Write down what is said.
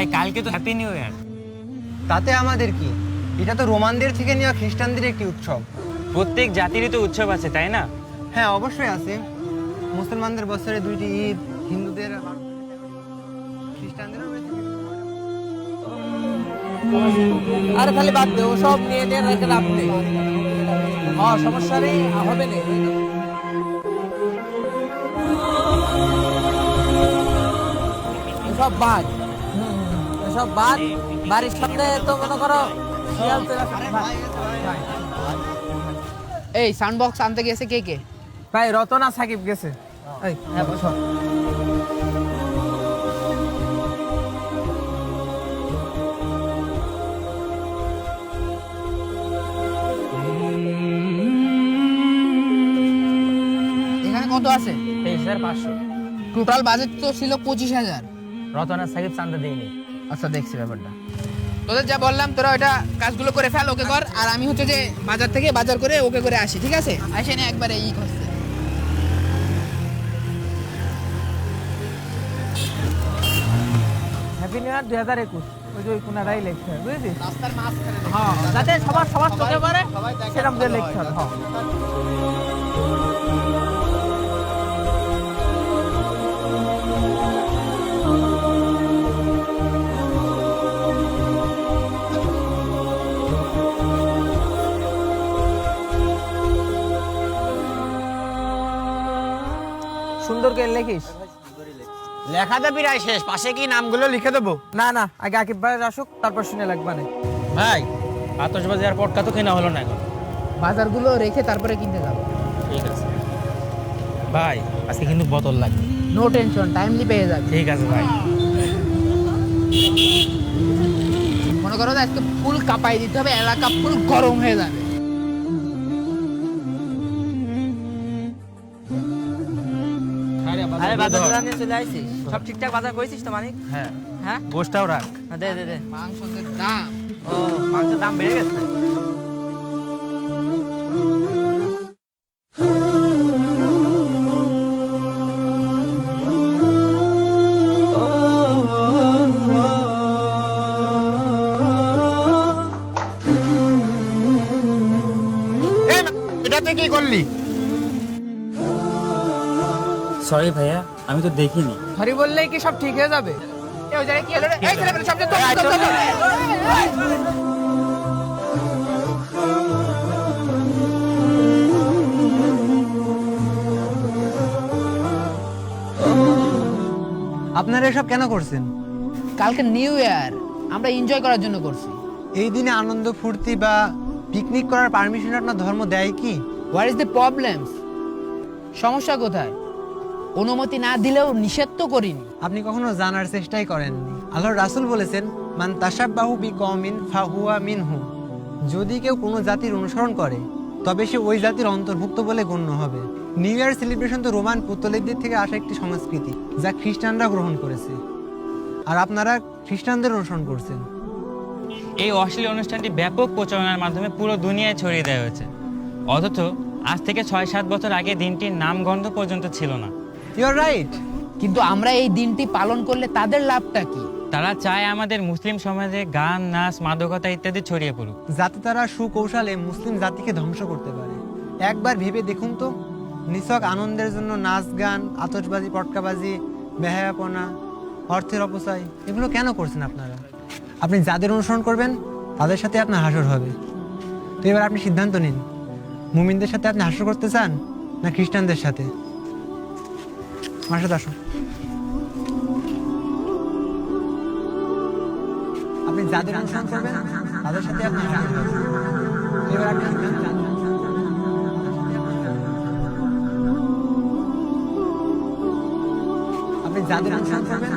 ভাই কালকে তো হ্যাপি নিউ ইয়ার তাতে আমাদের কি? এটা তো রোমানদের থেকে নেওয়া খ্রিস্টানদের একটি উৎসব। প্রত্যেক জাতিরই তো উৎসব আছে তাই না? হ্যাঁ অবশ্যই আছে। মুসলমানদের বছরে দুইটি ঈদ হিন্দুদের খ্রিস্টানদেরও। আরে খালি বাদ দে ও সব নিয়ে নিয়ে রেখে লাভ নেই। হ্যাঁ সমস্যা নেই হবে না। সব বাদ। সব বাদ। বাড়ির সামনে তো মনে করো এই সাউন্ড বক্স আনতে গেছে কে কে? ভাই রতনা সাকিব গেছে। এই হ্যাঁ বসো। এখানে কত আছে? তেইশ হাজার পাঁচশো। টোটাল বাজেট তো ছিল পঁচিশ হাজার। রতনা সাকিব চান্দা দিইনি আচ্ছা দেখছি ব্যাপারটা। তোদের যা বললাম তোরা ওইটা কাজগুলো করে ফেল ওকে কর। আর আমি হচ্ছে যে বাজার থেকে বাজার করে ওকে করে আসি ঠিক আছে? আসে না একবারে ই করছে। হ্যাপি নিউ ইয়ার দুই হাজার একুশ। ওই যে ওই কোনাটাই লিখতে হবে বুঝেছিস? রাস্তার মাঝখানে হ্যাঁ যাতে সবার সবার চোখে পড়ে সেরকম দিয়ে লিখতে হবে হ্যাঁ। সুন্দর করে লিখিস। লেখাতে প্রায় শেষ পাশে কি নামগুলো লিখে দেবো? না না আগে আকিব ভাই আসুক তারপর শুনে লাগবে না ভাই। আতসবাজি আর পটকা তো কেনা হলো না এখন। বাজারগুলো রেখে তারপরে কিনতে যাব। ঠিক আছে। ভাই আজকে কিন্তু বোতল লাগবে নো টেনশন টাইমলি পেয়ে যাবে। ঠিক আছে ভাই। মনে করো আজকে ফুল কাপাই দিতে হবে এলাকা ফুল গরম হয়ে যাবে। আরে বাজার বাজার নিয়ে চলে আইছিস? সব ঠিকঠাক বাজার করেছিস তো মানিক হ্যাঁ। হ্যাঁ? গোষ্ঠটাও রাখ। দে দে দে। মাংসের দাম। ও মাংসের দাম বেড়ে গেছে? এটা তুই কি করলি? সরি ভাইয়া আমি তো দেখিনি। সরি বললেই কি সব ঠিক হয়ে যাবে? এই জায়গায় কি হলো রে? এই। আপনারা এসব কেন করছেন? কালকে নিউ ইয়ার আমরা এনজয় করার জন্য করছি। এই দিনে আনন্দ ফুর্তি বা পিকনিক করার পারমিশন আপনার ধর্ম দেয় কি? হোয়াট ইজ দ্য প্রবলেম সমস্যা কোথায়? অনুমতি না দিলেও নিষেধ তো করিনি। আপনি কখনো জানার চেষ্টাই করেননি। আল্লাহর রাসুল বলেছেন মান তাসাব্বাহু বি কওমিন ফাহুয়া মিনহু। যদি কেউ কোনো জাতির অনুসরণ করে তবে সে ওই জাতির অন্তর্ভুক্ত বলে গণ্য হবে। নিউ ইয়ার সেলিব্রেশন তো রোমান পুতলিকদের থেকে আসা একটি সংস্কৃতি যা খ্রিস্টানরা গ্রহণ করেছে। আর আপনারা খ্রিস্টানদের অনুসরণ করছেন। এই অশ্লীল অনুষ্ঠানটি ব্যাপক প্রচারণার মাধ্যমে পুরো দুনিয়ায় ছড়িয়ে দেওয়া হয়েছে। অথচ আজ থেকে ছয় সাত বছর আগে দিনটির নাম গন্ধ পর্যন্ত ছিল না। ইউর রাইট কিন্তু আমরা এই দিনটি পালন করলে তাদের লাভটা কি? তারা চায় আমাদের মুসলিম সমাজে গান নাচ মাদকতা ইত্যাদি ছড়িয়ে পড়ুক। যাতে তারা সুকৌশলে মুসলিম জাতিকে ধ্বংস করতে পারে। একবার ভেবে দেখুন তো নিছক আনন্দের জন্য নাচ গান আতশবাজি পটকাবাজি বেহায়াপনা অর্থের অপচয় এগুলো কেন করছেন আপনারা? আপনি যাদের অনুসরণ করবেন তাদের সাথে আপনার হাসর হবে। তো এবার আপনি সিদ্ধান্ত নিন মুমিনদের সাথে আপনি হাসর করতে চান না খ্রিস্টানদের সাথে? আমার সাথে আসুন আপনি যাদের অনুসরণ করবেন, তাদের সাথে আপনি এবার আপনি আপনি যাদের অনুসরণ করবেন